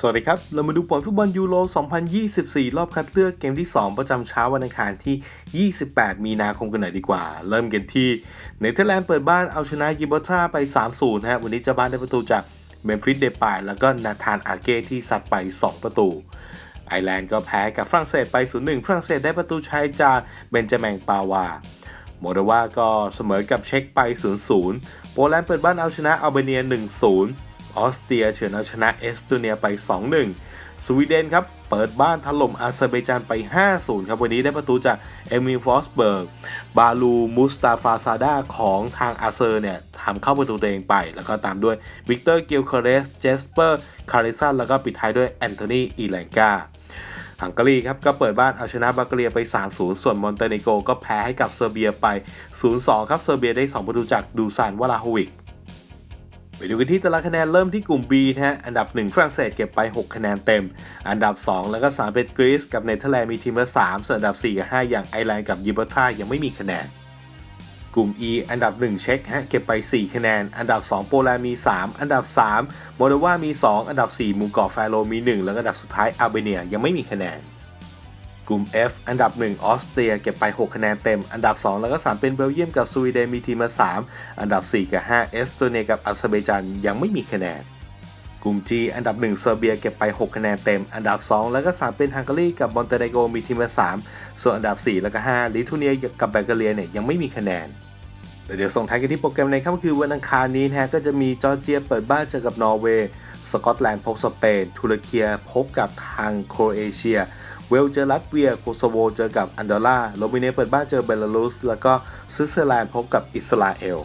สวัสดีครับ เรามาดูผลฟุตบอลยูโร 2024 รอบคัดเลือกเกมที่ 2 ประจำเช้าวันอังคารที่ 28 มีนาคมกันหน่อยดีกว่า เริ่มกันที่เนเธอร์แลนด์เปิดบ้านเอาชนะกิบอลตราไป 3-0 ฮะ วันนี้เจะบ้านได้ประตูจากเมมฟิสเดปายแล้วก็นาธานอาเก้ที่ซัดไป 2 ประตู ไอร์แลนด์ก็แพ้กับฝรั่งเศสไป 0-1 ฝรั่งเศสได้ประตูชัยจากเบนจามินปาวาโมโดวาก็เสมอกับเช็กไป 0-0 โปแลนด์เปิดบ้านเอาชนะอัลเบเนีย 1-0 ออสเตรียเฉือนเอาชนะเอสโตเนียไป 2-1 สวีเดนครับ เปิดบ้านถล่มอาเซอร์ไบจานไป 5-0 ครับ วันนี้ได้ประตูจากเอมิลฟอสเบิร์ก บาลูมุสตาฟาซาดาของทางอาเซอร์เนี่ยทำเข้าประตูตัวเองไป แล้วก็ตามด้วยวิกเตอร์เกลเคเรส เจสเปอร์ คาริสัน แล้วก็ปิดท้ายด้วยแอนโทนีอีแลงกาฮังการีครับก็เปิดบ้านเอาชนะบัลแกเรียไป 3-0 ส่วนมอนเตเนโกก็แพ้ให้กับเซอร์เบียไป 0-2 ครับเซอร์เบียได้ 2 ประตูจากดูซานวลาโฮวิก ไปดูกันที่ตารางคะแนนเริ่มที่กลุ่ม B นะฮะ อันดับ 1 ฝรั่งเศสเก็บไป 6 คะแนนเต็ม อันดับ 2 แล้วก็ 3 เป็นกรีซกับเนเธอร์แลนด์มีทีมละ3ส่วนอันดับ 4 กับ 5 อย่างไอร์แลนด์กับยิบราลตายังไม่มีคะแนน กลุ่ม E อันดับ 1 เช็คฮะเก็บไป 4 คะแนน อันดับ 2 โปแลนด์มี 3 อันดับ 3 โมโดวามี 2 อันดับ4มูกอร์แฟโรมี 1 แล้วก็อันดับสุดท้ายอัลเบเนียยังไม่มีคะแนน กลุ่ม F อันดับ 1 ออสเตรียเก็บไป 6 คะแนนเต็ม อันดับ 2 แล้วก็ 3 เป็นเบลเยียมกับสวีเดนมีทีมละ3อันดับ 4 กับ 5 เอสโตเนียกับอาเซอร์ไบจานยังไม่มีคะแนน กลุ่ม G อันดับ 1 เซอร์เบียเก็บไป 6 คะแนนเต็ม อันดับ 2 แล้วก็ 3 เป็นฮังการีกับมอนเตเนโกมีทีมละ3ส่วนอันดับ 4 แล้วก็ 5 ลิทัวเนียกับแบลแกเรียเนี่ยยังไม่มีคะแนนเดี๋ยวส่งท้ายกันที่โปรแกรมในค่ำคืนวันอังคารนี้นะฮะก็จะมีจอร์เจียเปิดบ้านเจอกับนอร์เวย์ สกอตแลนด์พบสเปน ตุรเกียพบกับทางโครเอเชีย เวลเจอรัสเวียโคโซโวเจอกับอันดอร่าโรมิเนียเปิดบ้านเจอเบลารุส แล้วก็สวิตเซอร์แลนด์พบกับอิสราเอล